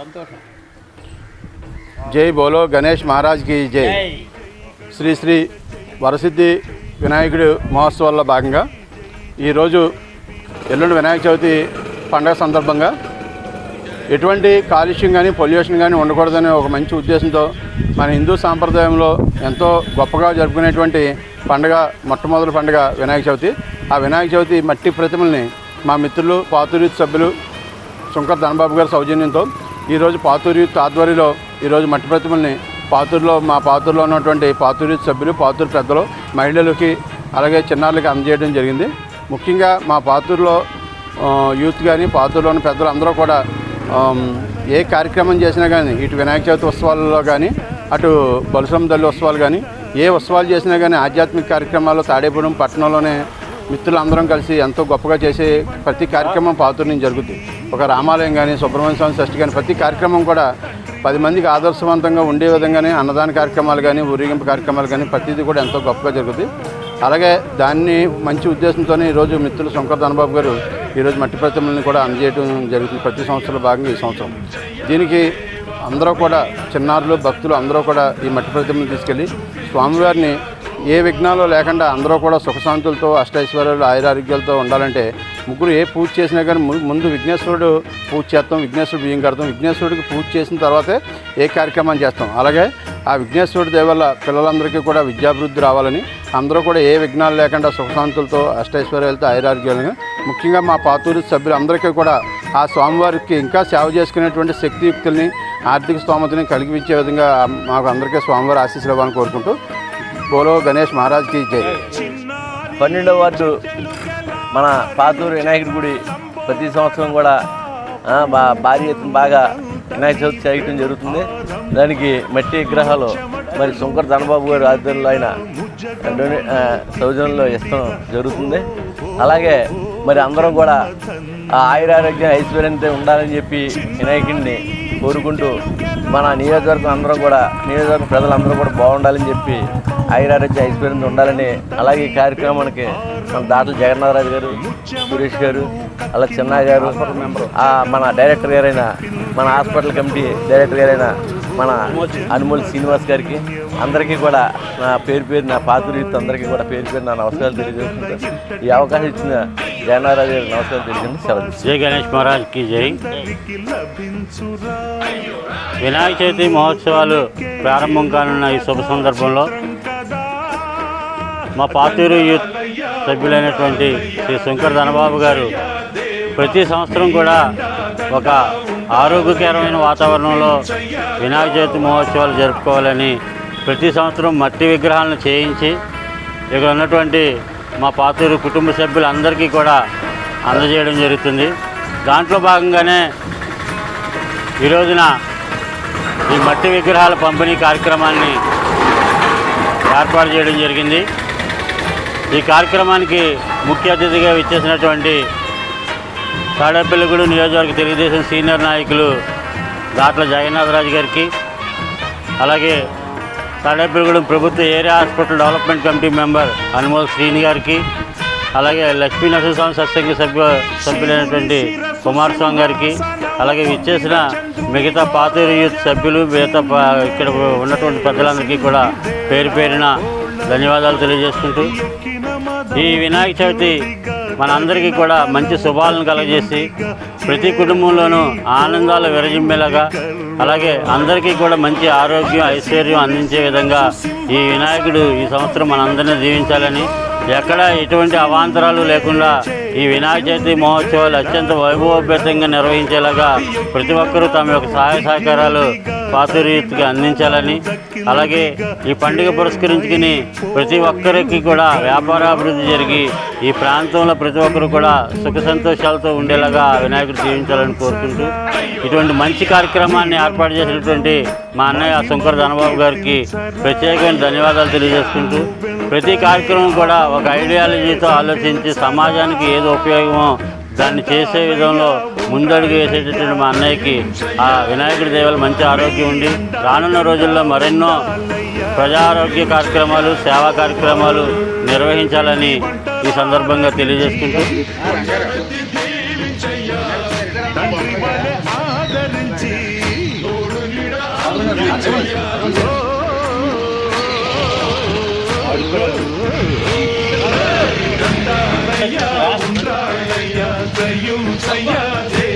సంతోషం. జై బోలో గణేష్ మహారాజ్కి జై. శ్రీ శ్రీ వరసిద్ధి వినాయకుడి మహోత్సవాల్లో భాగంగా ఈరోజు ఎల్లుండి వినాయక చవితి పండగ సందర్భంగా ఎటువంటి కాలుష్యం కానీ పొల్యూషన్ కానీ ఉండకూడదనే ఒక మంచి ఉద్దేశంతో మన హిందూ సాంప్రదాయంలో ఎంతో గొప్పగా జరుపుకునేటువంటి పండగ మొట్టమొదటి పండగ వినాయక చవితి. ఆ వినాయక చవితి మట్టి ప్రతిమల్ని మా మిత్రులు పాతూరి సభ్యులు శంకర్ ధనబాబు గారి సౌజన్యంతో ఈరోజు పాతూరి యూత్ ఆధ్వర్యంలో ఈరోజు మట్టి ప్రతిమల్ని పాతూరులో మా పాతూరులో ఉన్నటువంటి పాతూరి యూత్ సభ్యులు పాతూరు పెద్దలు మహిళలకి అలాగే చిన్నారులకి అందజేయడం జరిగింది. ముఖ్యంగా మా పాతూరులో యూత్ కానీ పాతూరులో ఉన్న పెద్దలు అందరూ కూడా ఏ కార్యక్రమం చేసినా కానీ ఇటు వినాయక చవితి ఉత్సవాలలో కానీ అటు బలుసం తల్లి ఉత్సవాలు కానీ ఏ ఉత్సవాలు చేసినా కానీ ఆధ్యాత్మిక కార్యక్రమాలు తాడేపురం పట్టణంలోనే మిత్రులందరం కలిసి ఎంతో గొప్పగా చేసే ప్రతి కార్యక్రమం పాతూరు జరుగుతుంది ఒక రామాలయం కానీ సుబ్రహ్మణ్య స్వామి షష్ఠి కానీ ప్రతి కార్యక్రమం కూడా పది మందికి ఆదర్శవంతంగా ఉండే విధంగానే అన్నదాన కార్యక్రమాలు కానీ ఊరేగింపు కార్యక్రమాలు కానీ ప్రతిదీ కూడా ఎంతో గొప్పగా జరుగుతుంది అలాగే దాన్ని మంచి ఉద్దేశంతోనే ఈరోజు మిత్రులు శంకర్ ధనబాబు గారు ఈరోజు మట్టి ప్రతిమలను కూడా అందజేయడం జరుగుతుంది. ప్రతి సంవత్సరంలో భాగంగా ఈ సంవత్సరం. దీనికి అందరూ కూడా చిన్నారులు భక్తులు అందరూ కూడా ఈ మట్టి ప్రతిమను తీసుకెళ్ళి స్వామివారిని ఏ విఘ్నాలు లేకుండా అందరూ కూడా సుఖశాంతులతో అష్టైశ్వర్యాలు ఆయురారోగ్యాలతో ఉండాలంటే ముగ్గురు ఏ పూజ చేసినా కానీ ముందు విఘ్నేశ్వరుడు పూజ చేస్తాం విఘ్నేశ్వరుడు బియ్యం కడతాం. విఘ్నేశ్వరుడికి పూజ చేసిన తర్వాతే ఏ కార్యక్రమం చేస్తాం? అలాగే ఆ విఘ్నేశ్వరుడి దేవల్ల పిల్లలందరికీ కూడా విద్యాభివృద్ధి రావాలని అందరూ కూడా ఏ విఘ్నాలు లేకుండా సుఖశాంతులతో అష్టైశ్వర్యాలతో ఆయురారోగ్యాలుగా ముఖ్యంగా మా పాతూరు సభ్యులందరికీ కూడా ఆ స్వామివారికి ఇంకా సేవ చేసుకునేటువంటి శక్తియుక్తుల్ని ఆర్థిక స్తోమతని కలిగించే విధంగా మాకు అందరికీ స్వామివారి ఆశీస్సులు ఇవ్వాలని కోరుకుంటూ బోలో గణేష్ మహారాజ్కి జై పన్నెండవ వార్డు మన పాతూరు వినాయకుడి గుడి ప్రతి సంవత్సరం కూడా బా భారీ ఎత్తున బాగా వినాయక చవితి చేయటం జరుగుతుంది. దానికి మట్టి విగ్రహాలు మరి శంకర్ ధనబాబు గారు ఆధ్వర్యంలో ఆయన డొనే సౌజన్యంలో ఇష్టం జరుగుతుంది. అలాగే మరి అందరం కూడా ఆ ఆయురారోగ్యం ఐశ్వర్యంతో ఉండాలని చెప్పి వినాయకుడిని కోరుకుంటూ మన నియోజకవర్గం అందరం కూడా నియోజకవర్గ ప్రజలందరూ కూడా బాగుండాలని చెప్పి ఆయురారోగ్య ఐశ్వర్యంతో ఉండాలని అలాగే ఈ కార్యక్రమానికి మన దాటలు జగన్నాథరాజు గారు సురేష్ గారు అలా చిన్న గారు మన డైరెక్టర్ గారైన మన హాస్పిటల్ కమిటీ డైరెక్టర్ గారైన మన అనుమోల్ శ్రీనివాస్ గారికి అందరికీ కూడా నా పేరు పేరు నా పాతులు అందరికీ కూడా పేరు పేరు నా నమస్కారాలు తెలియజేస్తుంటా ఈ అవకాశం ఇచ్చిన జగన్నాథరాజు గారికి నమస్కారం తెలియజేయండి సెలవు జై గణేష్ మహారాజ్కి జై. వినాయక చవితి మహోత్సవాలు ప్రారంభం కానున్న ఈ శుభ సందర్భంలో మా పాతూరు యూత్ సభ్యులైనటువంటి శ్రీ శంకర్ ధనబాబు గారు ప్రతి సంవత్సరం కూడా ఒక ఆరోగ్యకరమైన వాతావరణంలో వినాయక చవితి మహోత్సవాలు జరుపుకోవాలని ప్రతి సంవత్సరం మట్టి విగ్రహాలను చేయించి ఇక్కడ ఉన్నటువంటి మా పాతూరు కుటుంబ సభ్యులందరికీ కూడా అందజేయడం జరుగుతుంది. దాంట్లో భాగంగానే ఈ రోజున ఈ మట్టి విగ్రహాల పంపిణీ కార్యక్రమాన్ని ఏర్పాటు చేయడం జరిగింది. ఈ కార్యక్రమానికి ముఖ్య అతిథిగా విచ్చేసినటువంటి తాడేపల్లిగూడు నియోజకవర్గ తెలుగుదేశం సీనియర్ నాయకులు దాట్ల జగన్నాథరాజు గారికి అలాగే తాడేపల్లిగూడెం ప్రభుత్వ area hospital development committee member Anumol Srini గారికి అలాగే లక్ష్మీ నరసింహస్వామి సత్సంగ సభ్యు సభ్యులైనటువంటి కుమారస్వామి గారికి అలాగే విచ్చేసిన మిగతా పాతూరు యూత్ సభ్యులు మిగతా ఇక్కడ ఉన్నటువంటి పెద్దలందరికీ కూడా పేరు పేరిన ధన్యవాదాలు తెలియజేసుకుంటూ ఈ వినాయక చవితి మనందరికీ కూడా మంచి శుభాలను కలగజేసి ప్రతి కుటుంబంలోనూ ఆనందాలు విరజిమ్మేలాగా అలాగే అందరికీ కూడా మంచి ఆరోగ్యం ఐశ్వర్యం అందించే విధంగా ఈ వినాయకుడు ఈ సంవత్సరం మనందరినీ జీవించాలని ఎక్కడ ఎటువంటి అవాంతరాలు లేకుండా ఈ వినాయక చవితి మహోత్సవాలు అత్యంత వైభవోపేతంగా నిర్వహించేలాగా ప్రతి ఒక్కరూ తమ యొక్క సహాయ సహకారాలు పాతురీతిగా అందించాలని అలాగే ఈ పండుగ పురస్కరించుకుని ప్రతి ఒక్కరికి కూడా వ్యాపారాభివృద్ధి జరిగి ఈ ప్రాంతంలో ప్రతి ఒక్కరు కూడా సుఖ సంతోషాలతో ఉండేలాగా వినాయకుడు జీవించాలని కోరుకుంటూ ఇటువంటి మంచి కార్యక్రమాన్ని ఏర్పాటు చేసినటువంటి మా అన్నయ్య శంకర్ ధనబాబు గారికి ప్రత్యేకమైన ధన్యవాదాలు తెలియజేసుకుంటూ ప్రతి కార్యక్రమం కూడా ఒక ఐడియాలజీతో ఆలోచించి సమాజానికి ఏది ఉపయోగమో దాన్ని చేసే విధంలో ముందడుగు వేసేటటువంటి మా అన్నయ్యకి ఆ వినాయకుడి దేవాలు మంచి ఆరోగ్యం ఉండి రానున్న రోజుల్లో మరెన్నో ప్రజా ఆరోగ్య కార్యక్రమాలు సేవా కార్యక్రమాలు నిర్వహించాలని ఈ సందర్భంగా తెలియజేసుకుంటూ செய்யும் செய்ய